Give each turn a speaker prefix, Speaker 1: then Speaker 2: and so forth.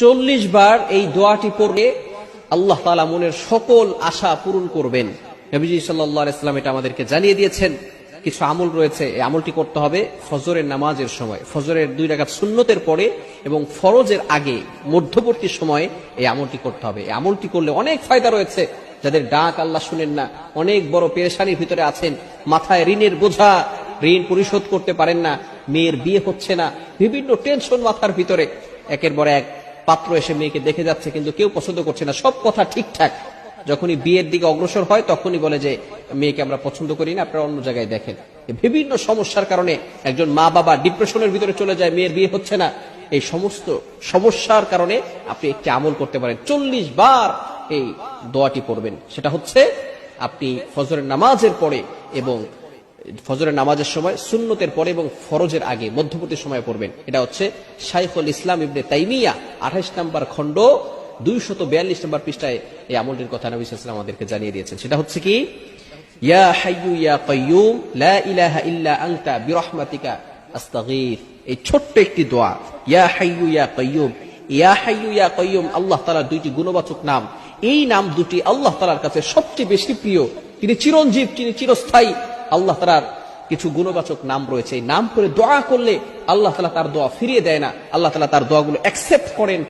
Speaker 1: চল্লিশ বার এই দোয়াটি পড়লে আল্লাহ তালা মনের সকল আশা পূরণ করবেন। নবীজি সাল্লাহ এটা আমাদেরকে জানিয়ে দিয়েছেন। কিছু আমল রয়েছে, এই আমলটি করতে হবে ফজরের নামাজের সময়। ফজরের দুই রাকাত সুন্নতের পরে এবং ফরজের আগে, মধ্যবর্তী সময়ে এই আমলটি করতে হবে। এই আমলটি করলে অনেক ফায়দা রয়েছে। যাদের ডাক আল্লাহ শুনেন না, অনেক বড় পেরেশানির ভিতরে আছেন। মাথায় ঋণের বোঝা, ঋণ পরিশোধ করতে পারেন না। মেয়ের বিয়ে হচ্ছে না। বিভিন্ন টেনশন মাথার ভিতরে। একের পর এক পাত্র এসে মেয়েকে দেখে যাচ্ছে, কিন্তু কেউ পছন্দ করছে না। সব কথা ঠিকঠাক। যখনই বিয়ের দিকে অগ্রসর হয়, তখনই বলে যে, মেয়েকে আমরা পছন্দ করি না, আপনারা অন্য জায়গায় দেখেন। বিভিন্ন সমস্যার কারণে একজন মা বাবা ডিপ্রেশনের ভিতরে চলে যায়, মেয়ের বিয়ে হচ্ছে না। এই সমস্ত সমস্যার কারণে আপনি একটি আমল করতে পারেন। চল্লিশ বার এই দোয়াটি পড়বেন। সেটা হচ্ছে, আপনি ফজরের নামাজের পরে এবং ফজরের নামাজের সময়, সুন্নতের পরে এবং ফরজের আগে, মধ্যবর্তী সময় পড়বেন। এটা হচ্ছে শাইখুল ইসলাম ইবনে তাইমিয়া, আঠাইশ নম্বর খণ্ড, দুইশত বিয়াল্লিশ নম্বর পৃষ্ঠায় এই আমলটির কথা নবী সাল্লাম আমাদেরকে জানিয়ে দিয়েছেন। সেটা হচ্ছে কি? ইয়া হাইয়ু ইয়া কাইয়ুম, লা ইলাহা ইল্লা আনতা বিরহমাতিকা আস্তাগীথ এই ছোট্ট একটি দোয়া, ইয়া হাইয়ু ইয়া কাইয়ুম। ইয়া হাইয়ু ইয়া কাইয়ুম, আল্লাহ তাআলার দুইটি গুণবাচক নাম। এই নাম দুটি আল্লাহ তাআলার কাছে সবচেয়ে বেশি প্রিয়। তিনি চিরঞ্জীব, তিনি চিরস্থায়ী। আল্লাহ তালার কিছু গুণবাচক নাম রয়েছে। নাম করে দোয়া করলে আল্লাহ তালা তার দোয়া ফিরিয়ে দেয় না। আল্লাহ তালা তার দোয়াগুলো অ্যাকসেপ্ট করেন।